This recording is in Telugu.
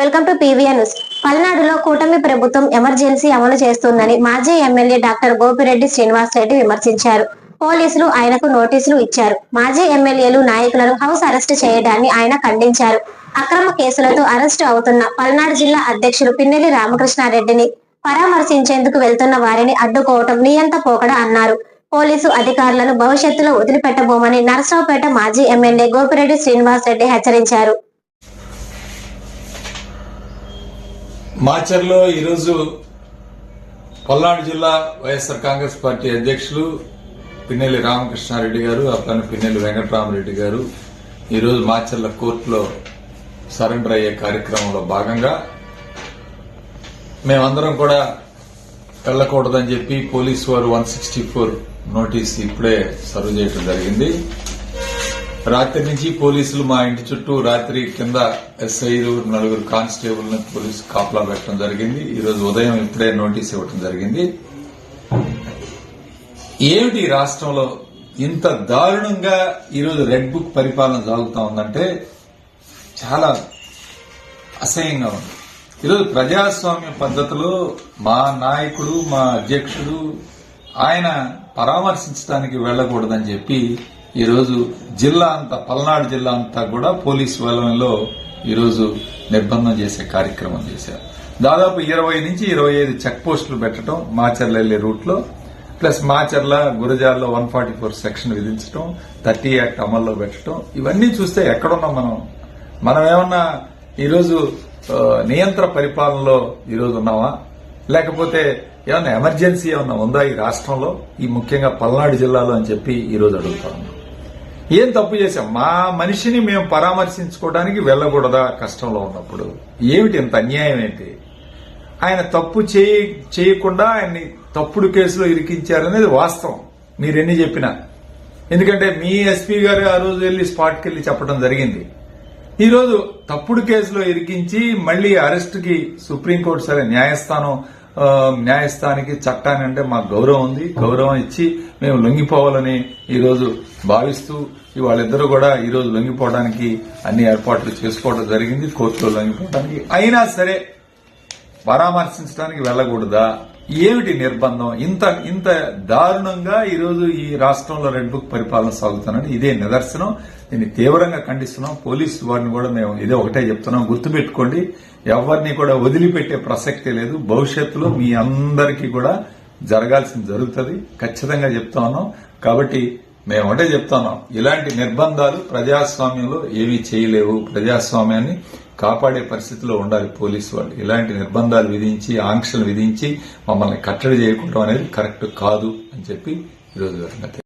Welcome to PVN news. పల్నాడులో కూటమి ప్రభుత్వం ఎమర్జెన్సీ అమలు చేస్తోందని మాజీ ఎమ్మెల్యే డాక్టర్ గోపిరెడ్డి శ్రీనివాస్ రెడ్డి విమర్శించారు. పోలీసులు ఆయనకు నోటీసులు ఇచ్చారు. మాజీ ఎమ్మెల్యేలు నాయకులను హౌస్ అరెస్ట్ చేయడాన్ని ఆయన ఖండించారు. అక్రమ కేసులతో అరెస్టు అవుతున్న పల్నాడు జిల్లా అధ్యక్షులు పిన్నెల్లి రామకృష్ణారెడ్డిని పరామర్శించేందుకు వెళ్తున్న వారిని అడ్డుకోవటం నియంత పోకడ అన్నారు. పోలీసు అధికారులను భవిష్యత్తులో వదిలిపెట్టబోమని నర్సరావుపేట మాజీ ఎమ్మెల్యే గోపిరెడ్డి శ్రీనివాస్ రెడ్డి హెచ్చరించారు. మాచర్లో ఈరోజు పల్నాడు జిల్లా వైఎస్ఆర్ కాంగ్రెస్ పార్టీ అధ్యక్షులు పిన్నెల్లి రామకృష్ణారెడ్డి గారు అతను పిన్నెల్లి వెంకటరామరెడ్డి గారు ఈరోజు మాచర్ల కోర్టులో సరెండర్ అయ్యే కార్యక్రమంలో భాగంగా మేమందరం కూడా వెళ్ళకూడదని చెప్పి పోలీసు వారు వన్ సిక్స్టీ ఫోర్ నోటీస్ ఇప్పుడే సర్వ్ చేయడం జరిగింది. రాత్రి నుంచి పోలీసులు మా ఇంటి చుట్టూ రాత్రి కింద ఎస్ఐలు నలుగురు కానిస్టేబుల్ పోలీసు కాపలా పెట్టడం జరిగింది. ఈ రోజు ఉదయం ఇప్పుడే నోటీస్ ఇవ్వడం జరిగింది. ఏమిటి రాష్ట్రంలో ఇంత దారుణంగా ఈరోజు రెడ్ బుక్ పరిపాలన సాగుతా ఉందంటే చాలా అసహ్యంగా ఉంది. ఈరోజు ప్రజాస్వామ్య పద్ధతిలో మా నాయకుడు మా అధ్యక్షుడు ఆయన పరామర్శించడానికి వెళ్ళకూడదని చెప్పి ఈరోజు జిల్లా అంతా పల్నాడు జిల్లా అంతా కూడా పోలీస్ వలయంలో ఈరోజు నిర్బంధం చేసే కార్యక్రమం చేశారు. దాదాపు ఇరవై నుంచి ఇరవై ఐదు చెక్ పోస్టులు పెట్టడం మాచర్ల వెళ్ళే రూట్లో ప్లస్ మాచర్ల గురజాల్లో వన్ ఫార్టీ ఫోర్ సెక్షన్ విధించడం థర్టీ యాక్ట్ అమల్లో పెట్టడం ఇవన్నీ చూస్తే ఎక్కడున్నాం మనం? మనం ఏమన్నా ఈరోజు నియంత్రణ నియంత్ర పరిపాలనలో ఈరోజు ఉన్నామా? లేకపోతే ఏమన్నా ఎమర్జెన్సీ ఏమన్నా ఉందా ఈ రాష్ట్రంలో? ఈ ముఖ్యంగా పల్నాడు జిల్లాలో అని చెప్పి ఈరోజు అడుగుతా ఉన్నాం. ఏం తప్పు చేశాం? మా మనిషిని మేము పరామర్శించుకోవడానికి వెళ్ళకూడదా? కష్టంలో ఉన్నప్పుడు. ఏమిటి ఇంత అన్యాయం ఏంటి? ఆయన తప్పు చేయ చేయకుండా ఆయన్ని తప్పుడు కేసులో ఇరికించారనేది వాస్తవం. మీరెన్ని చెప్పినా. ఎందుకంటే మీ ఎస్పీ గారు ఆ రోజు వెళ్ళి స్పాట్కి వెళ్ళి చెప్పడం జరిగింది. ఈరోజు తప్పుడు కేసులో ఇరికించి మళ్ళీ అరెస్ట్కి సుప్రీంకోర్టు సరే న్యాయస్థానం న్యాయస్థానికి చట్టాన్ని అంటే మాకు గౌరవం ఉంది. గౌరవం ఇచ్చి మేము లొంగిపోవాలని ఈరోజు భావిస్తూ వాళ్ళిద్దరూ కూడా ఈరోజు లొంగిపోవడానికి అన్ని ఏర్పాట్లు చేసుకోవడం జరిగింది. కోర్టులో లొంగిపోవడానికి అయినా సరే పరామర్శించడానికి వెళ్ళకూడదా? ఏమిటి నిర్బంధం? ఇంత ఇంత దారుణంగా ఈరోజు ఈ రాష్ట్రంలో రెడ్ బుక్ పరిపాలన సాగుతుందని ఇదే నిదర్శనం. దీన్ని తీవ్రంగా ఖండిస్తున్నాం. పోలీసు వారిని కూడా మేము ఇదే ఒకటే చెప్తున్నాం. గుర్తుపెట్టుకోండి ఎవరిని కూడా వదిలిపెట్టే ప్రసక్తే లేదు. భవిష్యత్తులో మీ అందరికీ కూడా జరగాల్సింది జరుగుతుంది. ఖచ్చితంగా చెప్తా ఉన్నాం. కాబట్టి మేము ఒకటే చెప్తున్నాం ఇలాంటి నిర్బంధాలు ప్రజాస్వామ్యంలో ఏమీ చేయలేవు. ప్రజాస్వామ్యాన్ని కాపాడే పరిస్థితిలో ఉండాలి పోలీసు వాళ్ళు. ఇలాంటి నిర్బంధాలు విధించి ఆంక్షలు విధించి మమ్మల్ని కట్టడి చేయకుండా అనేది కరెక్ట్ కాదు అని చెప్పి ఈరోజు వివరంగా